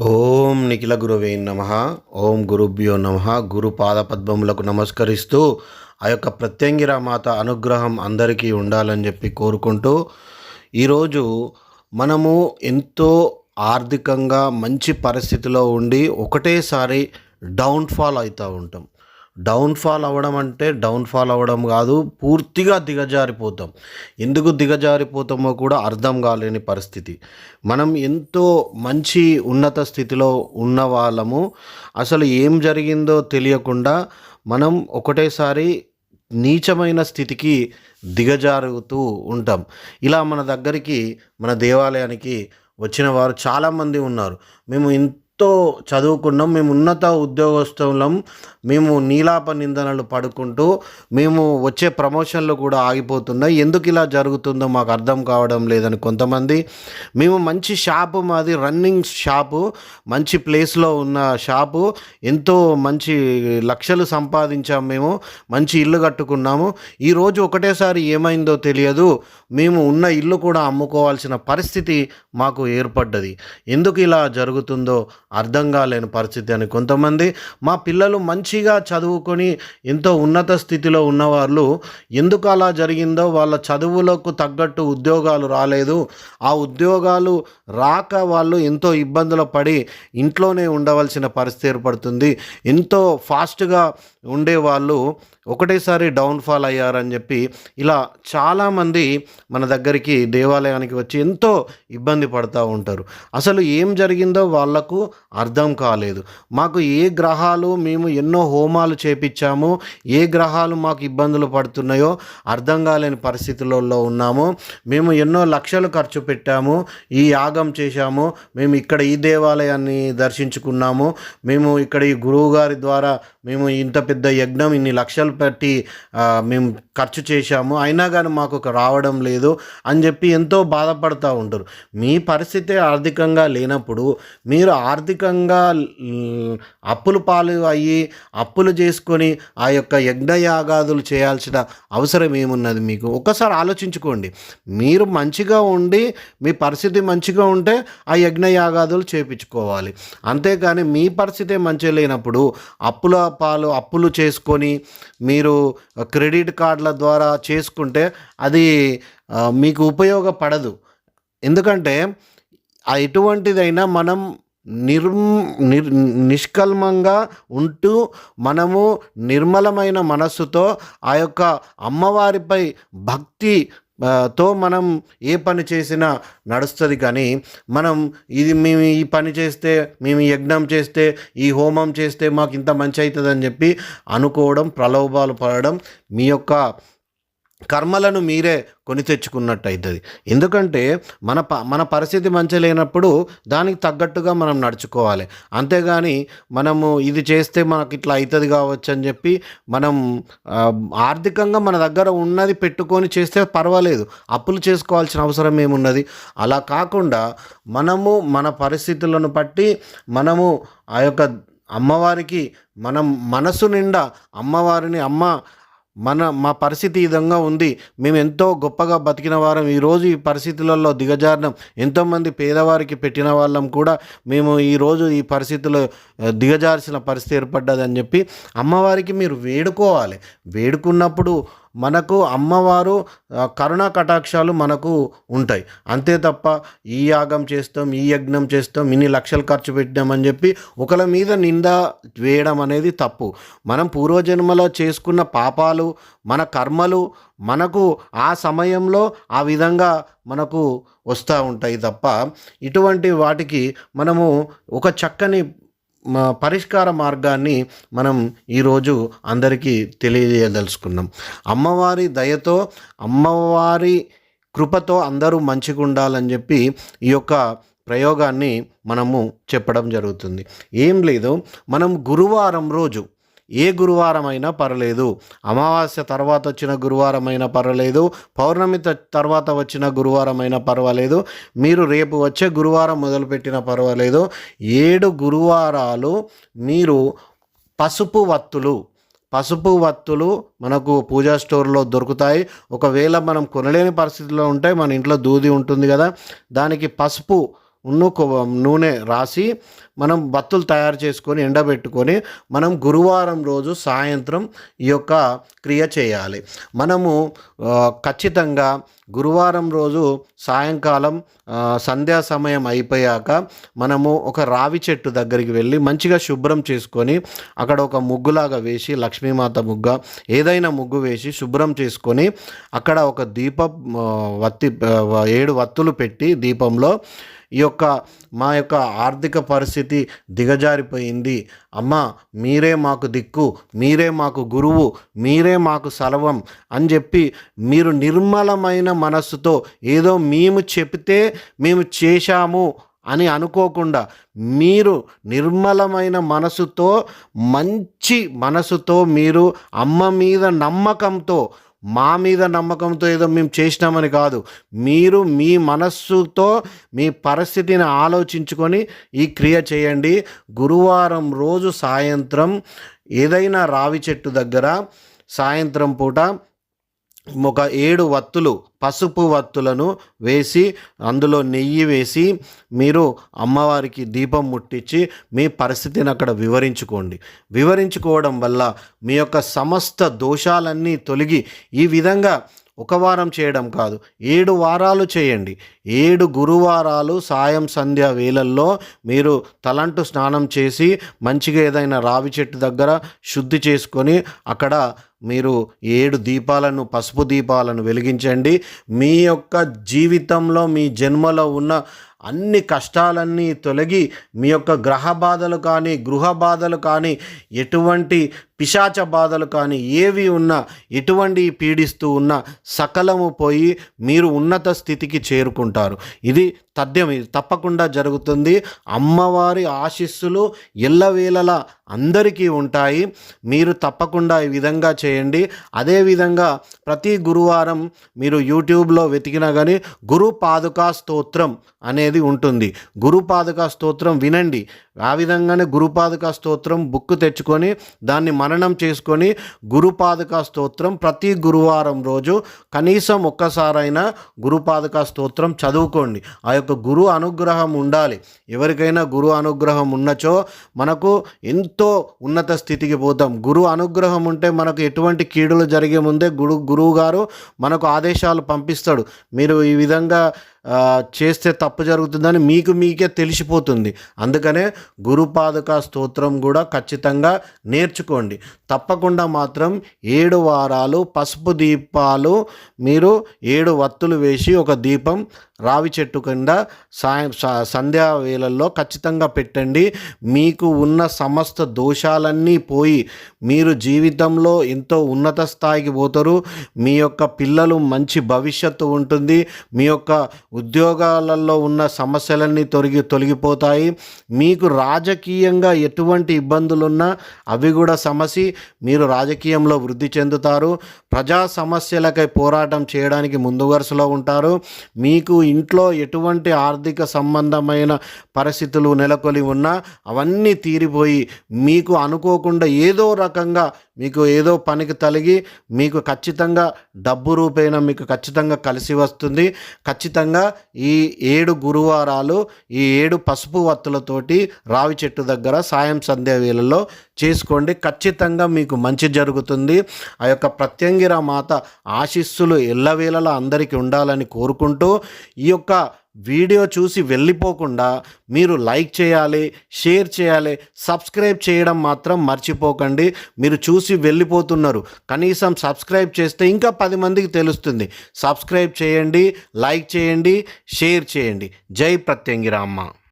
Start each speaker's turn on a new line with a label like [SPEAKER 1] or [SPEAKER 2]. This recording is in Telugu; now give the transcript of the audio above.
[SPEAKER 1] ఓం నిఖిల గురువే నమ. ఓం గురుభ్యో నమ. గురు పాదపద్మములకు నమస్కరిస్తూ ఆ యొక్క ప్రత్యంగిర మాత అనుగ్రహం అందరికీ ఉండాలని చెప్పి కోరుకుంటూ ఈరోజు మనము ఎంతో ఆర్థికంగా మంచి పరిస్థితిలో ఉండి ఒకటేసారి డౌన్ఫాల్ అవుతూ ఉంటాం. డౌన్ఫాల్ అవ్వడం అంటే డౌన్ఫాల్ అవ్వడం కాదు పూర్తిగా దిగజారిపోతాం. ఎందుకు దిగజారిపోతామో కూడా అర్థం కాలేని పరిస్థితి. మనం ఎంతో మంచి ఉన్నత స్థితిలో ఉన్న వాళ్ళము. అసలు ఏం జరిగిందో తెలియకుండా మనం ఒకటేసారి నీచమైన స్థితికి దిగజారుతూ ఉంటాం. ఇలా మన దగ్గరికి మన దేవాలయానికి వచ్చిన వారు చాలామంది ఉన్నారు. మేము ఎంతో చదువుకున్నాం. మేము ఉన్నత ఉద్యోగస్తులం. మేము నీలాప నిందనలు పడుకుంటూ మేము వచ్చే ప్రమోషన్లు కూడా ఆగిపోతున్నాయి. ఎందుకు ఇలా జరుగుతుందో మాకు అర్థం కావడం లేదని కొంతమంది. మేము మంచి షాపు మాది రన్నింగ్ షాపు. మంచి ప్లేస్లో ఉన్న షాపు. ఎంతో మంచి లక్షలు సంపాదించాం మేము. మంచి ఇల్లు కట్టుకున్నాము. ఈరోజు ఒకటేసారి ఏమైందో తెలియదు. మేము ఉన్న ఇల్లు కూడా అమ్ముకోవాల్సిన పరిస్థితి మాకు ఏర్పడ్డది. ఎందుకు ఇలా జరుగుతుందో అర్థం కాలేని పరిస్థితి అని కొంతమంది మా పిల్లలు మంచిగా చదువుకొని ఎంతో ఉన్నత స్థితిలో ఉన్నవాళ్ళు ఎందుకు అలా జరిగిందో వాళ్ళ చదువులకు తగ్గట్టు ఉద్యోగాలు రాలేదు. ఆ ఉద్యోగాలు రాక వాళ్ళు ఎంతో ఇబ్బందులు పడి ఇంట్లోనే ఉండవలసిన పరిస్థితి ఏర్పడుతుంది. ఎంతో ఫాస్ట్గా ఉండేవాళ్ళు ఒకటేసారి డౌన్ఫాల్ అయ్యారని చెప్పి ఇలా చాలామంది మన దగ్గరికి దేవాలయానికి వచ్చి ఎంతో ఇబ్బంది పడుతూ ఉంటారు. అసలు ఏం జరిగిందో వాళ్ళకు అర్థం కాలేదు. మాకు ఏ గ్రహాలు మేము ఎన్నో హోమాలు చేపించాము ఏ గ్రహాలు మాకు ఇబ్బందులు పడుతున్నాయో అర్థం కాలేని పరిస్థితులలో ఉన్నాము. మేము ఎన్నో లక్షలు ఖర్చు పెట్టాము ఈ యాగం చేశాము. మేము ఇక్కడ ఈ దేవాలయాన్ని దర్శించుకున్నాము. మేము ఇక్కడ ఈ గురువు గారి ద్వారా మేము ఇంత పెద్ద యజ్ఞం ఇన్ని లక్షలు పెట్టి మేము ఖర్చు చేశాము. అయినా కానీ మాకు రావడం లేదు అని చెప్పి ఎంతో బాధపడుతూ ఉంటారు. మీ పరిస్థితి ఆర్థికంగా లేనప్పుడు మీరు ఆర్థిక ఆర్థికంగా అప్పులు పాలు అయ్యి అప్పులు చేసుకొని ఆ యొక్క యజ్ఞయాగాదులు చేయాల్సిన అవసరం ఏమున్నది మీకు? ఒక్కసారి ఆలోచించుకోండి. మీరు మంచిగా ఉండి మీ పరిస్థితి మంచిగా ఉంటే ఆ యజ్ఞయాగాదులు చేపించుకోవాలి. అంతేకాని మీ పరిస్థితే మంచిగా లేనప్పుడు అప్పుల పాలు అప్పులు చేసుకొని మీరు క్రెడిట్ కార్డుల ద్వారా చేసుకుంటే అది మీకు ఉపయోగపడదు. ఎందుకంటే ఆ ఎటువంటిదైనా మనం నిర్మ్ నిర్ నిష్కల్మంగా ఉంటూ మనము నిర్మలమైన మనస్సుతో ఆ యొక్క అమ్మవారిపై భక్తి తో మనం ఏ పని చేసినా నడుస్తుంది కానీ మనం ఇది మేము ఈ పని చేస్తే మేము యజ్ఞం చేస్తే ఈ హోమం చేస్తే మాకు ఇంత మంచి అవుతుందని చెప్పి అనుకోవడం ప్రలోభాలు పడడం మీ యొక్క కర్మలను మీరే కొని తెచ్చుకున్నట్టు అవుతుంది ఎందుకంటే మన ప మన పరిస్థితి మంచి లేనప్పుడు దానికి తగ్గట్టుగా మనం నడుచుకోవాలి. అంతేగాని మనము ఇది చేస్తే మనకి ఇట్లా అవుతుంది కావచ్చు అని చెప్పి మనం ఆర్థికంగా మన దగ్గర ఉన్నది పెట్టుకొని చేస్తే పర్వాలేదు. అప్పులు చేసుకోవాల్సిన అవసరం ఏమున్నది? అలా కాకుండా మనము మన పరిస్థితులను బట్టి మనము ఆ యొక్క అమ్మవారికి మనం మనసు నిండా అమ్మవారిని అమ్మ మన మా పరిస్థితి ఈ విధంగా ఉంది. మేము ఎంతో గొప్పగా బతికిన వారం. ఈరోజు ఈ పరిస్థితులలో దిగజారినాం. ఎంతోమంది పేదవారికి పెట్టిన వాళ్ళం కూడా మేము ఈరోజు ఈ పరిస్థితిలో దిగజార్చిన పరిస్థితి ఏర్పడ్డదని చెప్పి అమ్మవారికి మీరు వేడుకోవాలి. వేడుకున్నప్పుడు మనకు అమ్మవారు కరుణా కటాక్షాలు మనకు ఉంటాయి. అంతే తప్ప ఈ యాగం చేస్తాం ఈ యజ్ఞం చేస్తాం ఇన్ని లక్షలు ఖర్చు పెట్టామని చెప్పి ఒకళ్ళ మీద నింద వేయడం అనేది తప్పు. మనం పూర్వజన్మలో చేసుకున్న పాపాలు మన కర్మలు మనకు ఆ సమయంలో ఆ విధంగా మనకు వస్తూ ఉంటాయి తప్ప ఇటువంటి వాటికి మనము ఒక చక్కని పరిష్కార మార్గాన్ని మనం ఈరోజు అందరికీ తెలియజేయదలుచుకున్నాం. అమ్మవారి దయతో అమ్మవారి కృపతో అందరూ మంచిగా ఉండాలని చెప్పి ఈ యొక్క ప్రయోగాన్ని మనము చెప్పడం జరుగుతుంది. ఏం లేదు మనం గురువారం రోజు ఏ గురువారం అయినా పర్లేదు. అమావాస్య తర్వాత వచ్చిన గురువారం అయినా పర్వాలేదు. పౌర్ణమి త- తర్వాత వచ్చిన గురువారం అయినా పర్వాలేదు. మీరు రేపు వచ్చే గురువారం మొదలుపెట్టిన పర్వాలేదు. ఏడు గురువారాలు మీరు పసుపు వత్తులు పసుపు వత్తులు మనకు పూజా స్టోర్లో దొరుకుతాయి. ఒకవేళ మనం కొనలేని పరిస్థితిలో ఉంటే మన ఇంట్లో దూది ఉంటుంది కదా దానికి పసుపు నూనె రాసి మనం బత్తులు తయారు చేసుకొని ఎండబెట్టుకొని మనం గురువారం రోజు సాయంత్రం ఈ యొక్క క్రియ చేయాలి. మనము ఖచ్చితంగా గురువారం రోజు సాయంకాలం సంధ్యా సమయం అయిపోయాక మనము ఒక రావి చెట్టు దగ్గరికి వెళ్ళి మంచిగా శుభ్రం చేసుకొని అక్కడ ఒక ముగ్గులాగా వేసి లక్ష్మీమాత ముగ్గ ఏదైనా ముగ్గు వేసి శుభ్రం చేసుకొని అక్కడ ఒక దీప వత్తి ఏడు వత్తులు పెట్టి దీపంలో ఈ యొక్క మా యొక్క ఆర్థిక పరిస్థితి దిగజారిపోయింది. అమ్మ మీరే మాకు దిక్కు మీరే మాకు గురువు మీరే మాకు సలవం అని చెప్పి మీరు నిర్మలమైన మనస్సుతో ఏదో మేము చెప్తే మేము చేశాము అని అనుకోకుండా మీరు నిర్మలమైన మనసుతో మంచి మనసుతో మీరు అమ్మ మీద నమ్మకంతో మా మీద నమ్మకంతో ఏదో మేము చేసినామని కాదు. మీరు మీ మనస్సుతో మీ పరిస్థితిని ఆలోచించుకొని ఈ క్రియ చేయండి. గురువారం రోజు సాయంత్రం ఏదైనా రావి చెట్టు దగ్గర సాయంత్రం పూట ఒక ఏడు వత్తులు పసుపు వత్తులను వేసి అందులో నెయ్యి వేసి మీరు అమ్మవారికి దీపం ముట్టించి మీ పరిస్థితిని అక్కడ వివరించుకోండి. వివరించుకోవడం వల్ల మీ యొక్క సమస్త దోషాలన్నీ తొలగి ఈ విధంగా ఒక వారం చేయడం కాదు ఏడు వారాలు చేయండి. ఏడు గురువారాలు సాయం సంధ్య వేళల్లో మీరు తలంటు స్నానం చేసి మంచిగా ఏదైనా రావి చెట్టు దగ్గర శుద్ధి చేసుకొని అక్కడ మీరు ఏడు దీపాలను పసుపు దీపాలను వెలిగించండి. మీ యొక్క జీవితంలో మీ జన్మలో ఉన్న అన్ని కష్టాలన్నీ తొలగి మీ యొక్క గ్రహ బాధలు కానీ గృహ బాధలు కానీ ఎటువంటి పిశాచ బాధలు కానీ ఏవి ఉన్నా ఎటువంటి పీడిస్తూ ఉన్నా సకలము పోయి మీరు ఉన్నత స్థితికి చేరుకుంటారు. ఇది తథ్యం ఇది తప్పకుండా జరుగుతుంది. అమ్మవారి ఆశీస్సులు ఎల్లవేళలా అందరికీ ఉంటాయి. మీరు తప్పకుండా ఈ విధంగా చేయండి. అదేవిధంగా ప్రతి గురువారం మీరు యూట్యూబ్లో వెతికినా కానీ గురు పాదుకా స్తోత్రం అనేది ఉంటుంది. గురు పాదుకా స్తోత్రం వినండి. ఆ విధంగానే గురుపాదుకా స్తోత్రం బుక్ తెచ్చుకొని దాన్ని మన మననం చేసుకొని గురుపాదుకా స్తోత్రం ప్రతి గురువారం రోజు కనీసం ఒక్కసారైనా గురుపాదుకా స్తోత్రం చదువుకోండి. ఆ యొక్క గురు అనుగ్రహం ఉండాలి. ఎవరికైనా గురు అనుగ్రహం ఉన్నచో మనకు ఎంతో ఉన్నత స్థితికి పోతాం. గురు అనుగ్రహం ఉంటే మనకు ఎటువంటి కీడులు జరిగే ముందే గురు గురువు గారు మనకు ఆదేశాలు పంపిస్తాడు. మీరు ఈ విధంగా చేస్తే తప్పు జరుగుతుందని మీకు మీకే తెలిసిపోతుంది. అందుకనే గురుపాదుక స్తోత్రం కూడా ఖచ్చితంగా నేర్చుకోండి. తప్పకుండా మాత్రం ఏడు వారాలు పసుపు దీపాలు మీరు ఏడు వత్తులు వేసి ఒక దీపం రావి చెట్టు కింద సాయం సంధ్యా వేళల్లో ఖచ్చితంగా పెట్టండి. మీకు ఉన్న సమస్త దోషాలన్నీ పోయి మీరు జీవితంలో ఎంతో ఉన్నత స్థాయికి పోతారు. మీ యొక్క పిల్లలు మంచి భవిష్యత్తు ఉంటుంది. మీ యొక్క ఉద్యోగాలలో ఉన్న సమస్యలన్నీ తొలగి తొలగిపోతాయి. మీకు రాజకీయంగా ఎటువంటి ఇబ్బందులు ఉన్నా అవి కూడా సమసి మీరు రాజకీయంలో వృద్ధి చెందుతారు. ప్రజా సమస్యలకై పోరాటం చేయడానికి ముందు వరుసలో ఉంటారు. మీకు ఇంట్లో ఎటువంటి ఆర్థిక సంబంధమైన పరిస్థితులు నెలకొని ఉన్నా అవన్నీ తీరిపోయి మీకు అనుకోకుండా ఏదో రకంగా మీకు ఏదో పనికి తలిగి మీకు ఖచ్చితంగా డబ్బు రూపేణ మీకు ఖచ్చితంగా కలిసి వస్తుంది. ఖచ్చితంగా ఈ ఏడు గురువారాలు ఈ ఏడు పసుపు వత్తులతోటి రావి చెట్టు దగ్గర సాయం సంధ్య వేళల్లో చేసుకోండి. ఖచ్చితంగా మీకు మంచి జరుగుతుంది. ఆ యొక్క ప్రత్యంగిర మాత ఆశీస్సులు ఎల్లవేళలా అందరికీ ఉండాలని కోరుకుంటూ ఈ యొక్క వీడియో చూసి వెళ్ళిపోకుండా మీరు లైక్ చేయాలి షేర్ చేయాలి సబ్స్క్రైబ్ చేయడం మాత్రం మర్చిపోకండి. మీరు చూసి వెళ్ళిపోతున్నారు. కనీసం సబ్స్క్రైబ్ చేస్తే ఇంకా పది మందికి తెలుస్తుంది. సబ్స్క్రైబ్ చేయండి లైక్ చేయండి షేర్ చేయండి. జై ప్రత్యంగిరామ్మ.